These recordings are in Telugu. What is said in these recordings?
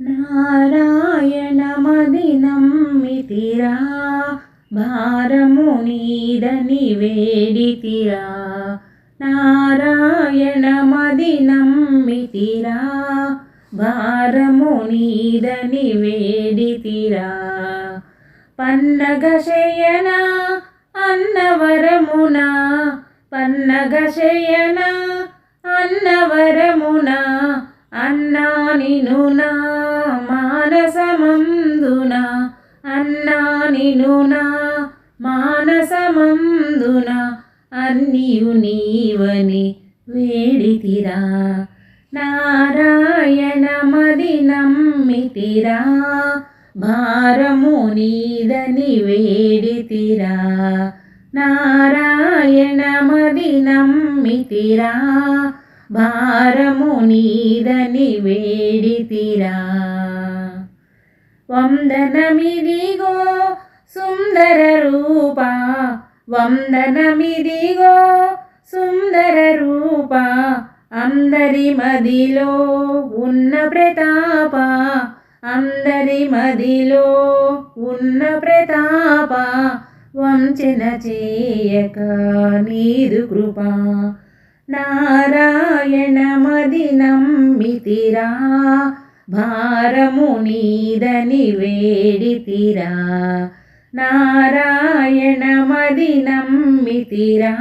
నారాయణమదినమ్మితిరా భారము నీదని వేడితిరా నారాయణమదినమ్మితిరా భారము నీదని వేడితిరా పన్నగ శయన అన్నవరమున పన్నగ శయన అన్నవరమున అన్నా నినునా. మానసమందున అన్నా నిను నా మానసమందున అన్నియు నీవని వేడితిరా. నారాయణ మది నమ్మితిరా భారము నీదని వేడితిరా. నారాయణ మది నమ్మితిరా భారము నీదని వేడితిరా. వందనమిదిగో సుందర రూప వందనమిదిగో సుందర రూప అందరి మదిలో ఉన్న ప్రతాప అందరి మదిలో ఉన్న ప్రతాప వంచన చేయక నీదు కృప. నారాయణమదినమ్మితిరా భారము నీదని వేడితిరా. నారాయణమదినమ్మితిరా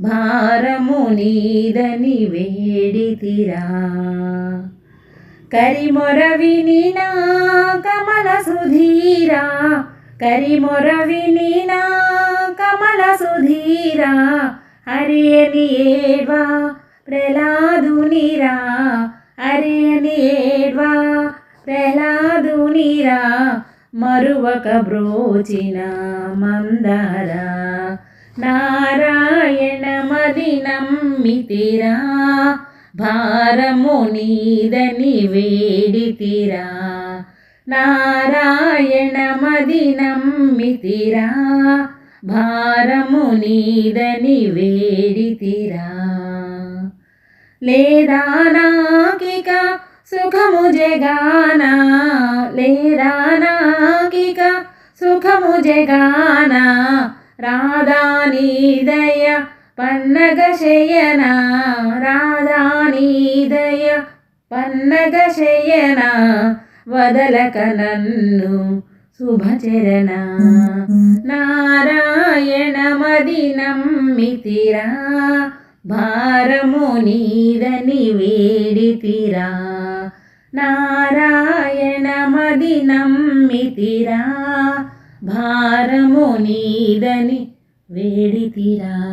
భారము నీదని వేడితిరా. కరిమొర వినినా కమల సుధీరా కరిమొర వినినా కమల సుధీరా హరియని ఏడ్వా ప్రహ్లాదునిరా హరియని ఏడ్వా ప్రహ్లాదునిరా మరువక బ్రోచిన మందార. నారాయణ మది నమ్మితిరా. భారము నీదని వేడితిరా. నారాయణ మది నమ్మితిరా. భారము నీదని వేడితిరా లేదా నాకిక సుఖము జగానా? లేదా నాకిక సుఖము జగానా? రాధా నీదయ పన్నగ శయనా? రాధా నీదయ పన్నగ శయనా? వదలక నన్ను శుభచరణ. నారాయణ మది నమ్మితిరా. భారము నీదని వేడితిరా. నారాయణ మది నమ్మితిరా. భారము నీదని వేడితిరా.